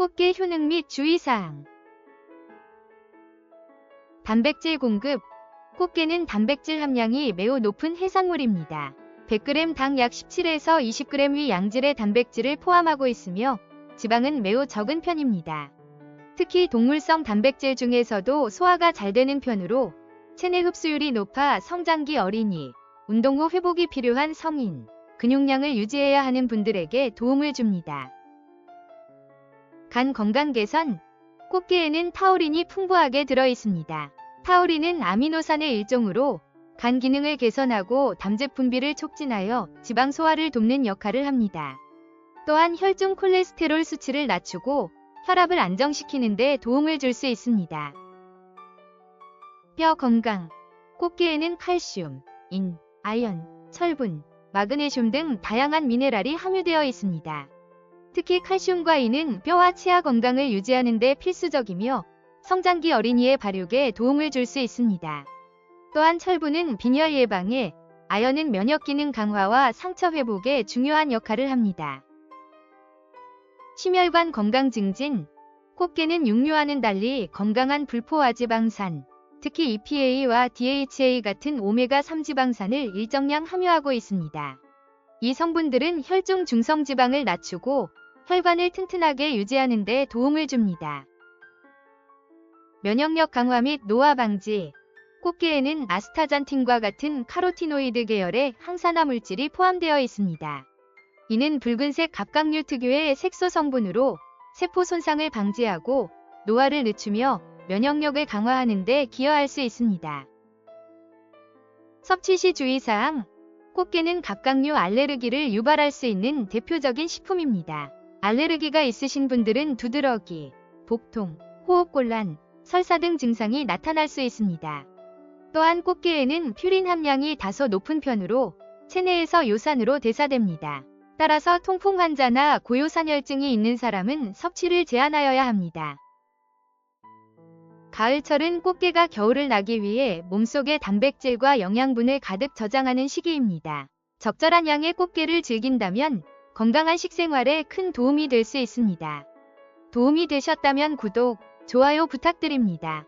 꽃게 효능 및 주의사항 단백질 공급 꽃게는 단백질 함량이 매우 높은 해산물입니다. 100g 당 약 17에서 20g 의 양질의 단백질을 포함하고 있으며 지방은 매우 적은 편입니다. 특히 동물성 단백질 중에서도 소화가 잘 되는 편으로 체내 흡수율이 높아 성장기 어린이, 운동 후 회복이 필요한 성인, 근육량을 유지해야 하는 분들에게 도움을 줍니다. 간 건강 개선 꽃게에는 타우린이 풍부하게 들어 있습니다. 타우린은 아미노산의 일종으로 간 기능을 개선하고 담즙 분비를 촉진하여 지방 소화를 돕는 역할을 합니다. 또한 혈중 콜레스테롤 수치를 낮추고 혈압을 안정시키는 데 도움을 줄 수 있습니다. 뼈 건강 꽃게에는 칼슘, 인, 아연, 철분, 마그네슘 등 다양한 미네랄이 함유되어 있습니다. 특히 칼슘과 인은 뼈와 치아 건강을 유지하는 데 필수적이며 성장기 어린이의 발육에 도움을 줄 수 있습니다. 또한 철분은 빈혈 예방에, 아연은 면역 기능 강화와 상처 회복에 중요한 역할을 합니다. 심혈관 건강 증진 꽃게는 육류와는 달리 건강한 불포화 지방산, 특히 EPA와 DHA 같은 오메가3 지방산을 일정량 함유하고 있습니다. 이 성분들은 혈중 중성 지방을 낮추고 혈관을 튼튼하게 유지하는 데 도움을 줍니다. 면역력 강화 및 노화 방지 꽃게에는 아스타잔틴과 같은 카로티노이드 계열의 항산화 물질이 포함되어 있습니다. 이는 붉은색 갑각류 특유의 색소 성분으로 세포 손상을 방지하고 노화를 늦추며 면역력을 강화하는 데 기여할 수 있습니다. 섭취 시 주의사항 꽃게는 갑각류 알레르기를 유발할 수 있는 대표적인 식품입니다. 알레르기가 있으신 분들은 두드러기, 복통, 호흡곤란, 설사 등 증상이 나타날 수 있습니다. 또한 꽃게에는 퓨린 함량이 다소 높은 편으로 체내에서 요산으로 대사됩니다. 따라서 통풍 환자나 고요산혈증이 있는 사람은 섭취를 제한하여야 합니다. 가을철은 꽃게가 겨울을 나기 위해 몸속의 단백질과 영양분을 가득 저장하는 시기입니다. 적절한 양의 꽃게를 즐긴다면 건강한 식생활에 큰 도움이 될 수 있습니다. 도움이 되셨다면 구독, 좋아요 부탁드립니다.